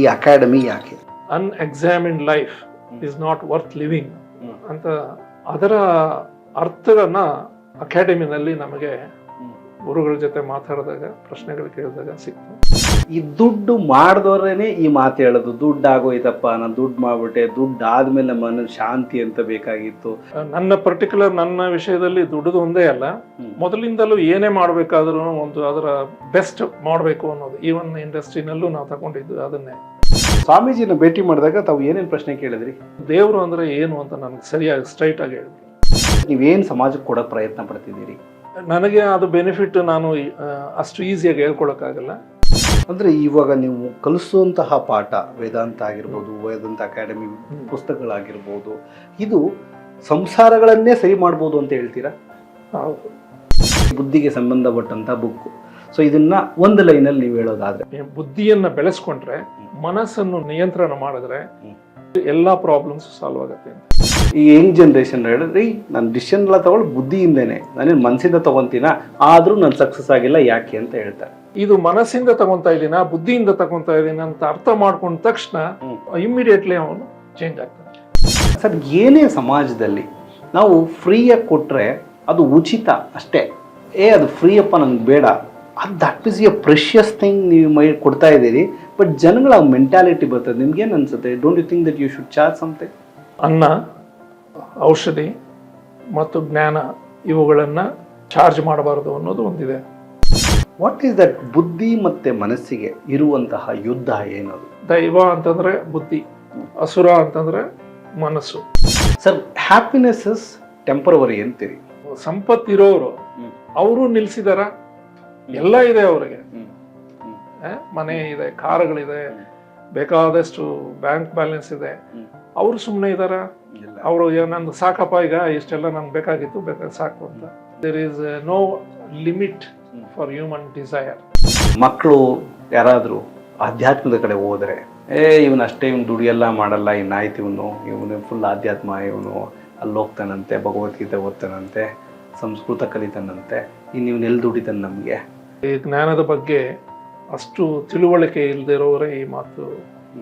ಈ ಅಕಾಡೆಮಿ ಯಾಕೆ? Unexamined life is not worth living. ಅಂತ ಅದರ ಅರ್ಥಗಳನ್ನ ಅಕಾಡೆಮಿನಲ್ಲಿ ನಮಗೆ ಗುರುಗಳ ಜೊತೆ ಮಾತಾಡಿದಾಗ ಪ್ರಶ್ನೆಗಳು ಕೇಳಿದಾಗ ಸಿಕ್ತು. ಈ ದುಡ್ಡು ಮಾಡಿದವರೇನೆ ಈ ಮಾತು ಹೇಳೋದು. ದುಡ್ಡು ಆಗೋಯ್ತಪ್ಪ ನಾನು ದುಡ್ಡು ಮಾಡ್ಬಿಟ್ಟೆ ದುಡ್ಡು ಆದ್ಮೇಲೆ ಮನ ಶಾಂತಿ ಅಂತ ಬೇಕಾಗಿತ್ತು. ನನ್ನ ಪರ್ಟಿಕ್ಯುಲರ್ ನನ್ನ ವಿಷಯದಲ್ಲಿ ದುಡ್ಡು ಒಂದೇ ಅಲ್ಲ. ಮೊದಲಿಂದಲೂ ಏನೇ ಮಾಡಬೇಕಾದ್ರೂ ಒಂದು ಅದರ ಬೆಸ್ಟ್ ಮಾಡಬೇಕು ಅನ್ನೋದು. ಈವನ್ ಇಂಡಸ್ಟ್ರಿನಲ್ಲೂ ನಾವು ತಗೊಂಡಿದ್ದು ಅದನ್ನೇ. ಸ್ವಾಮೀಜಿನ ಭೇಟಿ ಮಾಡಿದಾಗ ತಾವು ಏನೇನು ಪ್ರಶ್ನೆ ಕೇಳಿದ್ರಿ? ದೇವರು ಅಂದ್ರೆ ಏನು ಅಂತ ನನಗೆ ಸರಿಯಾಗಿ ಸ್ಟ್ರೈಟ್ ಆಗಿ ಹೇಳಿದ್ರಿ. ನೀವೇನು ಸಮಾಜಕ್ಕೆ ಕೊಡೋಕೆ ಪ್ರಯತ್ನ ಪಡ್ತಿದ್ದೀರಿ? ನನಗೆ ಅದು ಬೆನಿಫಿಟ್ ನಾನು ಅಷ್ಟು ಈಸಿಯಾಗಿ ಹೇಳ್ಕೊಳಕ್ಕಾಗಲ್ಲ. ಅಂದ್ರೆ ಇವಾಗ ನೀವು ಕಲಿಸುವಂತಹ ಪಾಠ ವೇದಾಂತ ಆಗಿರ್ಬೋದು ವೇದಾಂತ ಅಕಾಡೆಮಿ. ಪುಸ್ತಕಗಳಾಗಿರ್ಬೋದು ಇದು ಸಂಸಾರಗಳನ್ನೇ ಸರಿ ಮಾಡ್ಬೋದು ಅಂತ ಹೇಳ್ತೀರಾ? ಬುದ್ಧಿಗೆ ಸಂಬಂಧಪಟ್ಟಂಥ ಬುಕ್ ಸೊ ಇದನ್ನ ಒಂದು ಲೈನಲ್ಲಿ ನೀವು ಹೇಳೋದಾದ್ರೆ. ಬುದ್ಧಿಯನ್ನ ಬೆಳೆಸ್ಕೊಂಡ್ರೆ ಮನಸ್ಸನ್ನು ನಿಯಂತ್ರಣ ಮಾಡಿದ್ರೆ. ಎಲ್ಲಾ ಪ್ರಾಬ್ಲಮ್ಸ್ ಸಾಲ್ವ್ ಆಗುತ್ತೆ ಅಂತ. ಈ ಯಂಗ್ ಜನ್ರೇಷನ್ ಹೇಳಿದ್ರಿ ನಾನು ಡಿಸಿಷನ್ ಎಲ್ಲ ತಗೊಳ್ಳೋ ಬುದ್ಧಿಯಿಂದೇನೆ. ನಾನೇನು ಮನಸ್ಸಿಂದ ತಗೊಂತೀನ? ಆದ್ರೂ ನಾನು ಸಕ್ಸಸ್ ಆಗಿಲ್ಲ ಯಾಕೆ? ಅಂತ ಹೇಳ್ತಾರೆ. ಇದು ಮನಸ್ಸಿಂದ ತಗೊಂತಾ ಇದೀನ ಬುದ್ಧಿಯಿಂದ ತಗೊಂತಾ ಇದೀನಿ ಅಂತ ಅರ್ಥ ಮಾಡ್ಕೊಂಡ ತಕ್ಷಣ. ಇಮ್ಮಿಡಿಯೇಟ್ಲಿ ಅವನು ಚೇಂಜ್ ಆಗ್ತಾನೆ. ಸರ್ ಏನೇ ಸಮಾಜದಲ್ಲಿ ನಾವು ಫ್ರೀಯಾಗಿ ಕೊಟ್ಟರೆ ಅದು ಉಚಿತ ಅಷ್ಟೇ. ಏ ಅದು ಫ್ರೀಯಪ್ಪ ನಂಗೆ ಬೇಡ. ಅದು that is a precious thing ನೀವು ಮೈ ಕೊಡ್ತಾ ಇದ್ದೀರಿ. ಬಟ್ ಜನಗಳ ಮೆಂಟಾಲಿಟಿ ಬರ್ತದೆ. ನಿಮ್ಗೇನು ಅನ್ಸುತ್ತೆ? Don't you think that you should charge something ಅನ್ನ ಔಷಧಿ ಮತ್ತು ಜ್ಞಾನ ಇವುಗಳನ್ನು ಚಾರ್ಜ್ ಮಾಡಬಾರದು ಅನ್ನೋದು ಒಂದಿದೆ. ವಾಟ್ ಈಸ್ ದಟ್ ಬುದ್ಧಿ ಮತ್ತೆ ಮನಸ್ಸಿಗೆ ಇರುವಂತಹ ಯುದ್ಧ ಏನದು? ದೈವ ಅಂತಂದ್ರೆ ಬುದ್ಧಿ ಅಸುರ ಅಂತಂದ್ರೆ ಮನಸ್ಸು. ಸರ್ ಹ್ಯಾಪಿನೆಸ್ ಇಸ್ ಟೆಂಪರವರಿ ಅಂತೀರಿ. ಸಂಪತ್ತಿರೋರು. ಅವರು ನಿಲ್ಸಿದಾರ ಎಲ್ಲ ಇದೆ ಅವರಿಗೆ. ಮನೆ ಇದೆ ಕಾರುಗಳಿದೆ ಬೇಕಾದಷ್ಟು ಬ್ಯಾಂಕ್ ಬ್ಯಾಲೆನ್ಸ್ ಇದೆ. ಅವರು ಸುಮ್ಮನೆ ಇದಾರ? ಇಲ್ಲ. ಅವರು ನಂದು ಸಾಕಪ್ಪ ಈಗ ಇಷ್ಟೆಲ್ಲ ನನ್ಗೆ ಬೇಕಾಗಿತ್ತು ಬೇಕಾದ ಸಾಕು ಅಂತ. There is no limit. For human desire ಮಕ್ಕಳು ಯಾರಾದರೂ ಆಧ್ಯಾತ್ಮದ ಕಡೆ ಹೋದರೆ ಏ ಇವನು ಅಷ್ಟೇ ಇವನು ದುಡಿಯೆಲ್ಲ ಮಾಡಲ್ಲ ಇನ್ನಾಯ್ತು ಇವನು ಇವನು ಫುಲ್ ಆಧ್ಯಾತ್ಮ ಇವನು ಅಲ್ಲಿ ಹೋಗ್ತಾನಂತೆ ಭಗವದ್ಗೀತೆ ಓದ್ತಾನಂತೆ ಸಂಸ್ಕೃತ ಕಲಿತಾನಂತೆ ಇನ್ನು ಇವನು ಎಲ್ಲಿ ದುಡಿತಾನೆ ನಮಗೆ? ಈ ಜ್ಞಾನದ ಬಗ್ಗೆ ಅಷ್ಟು ತಿಳುವಳಿಕೆ ಇಲ್ಲದೆ ಈ ಮಾತು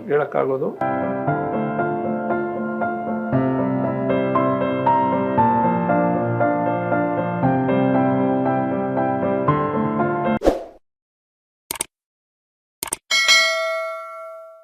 ಹೇಳಕ್ಕಾಗೋದು.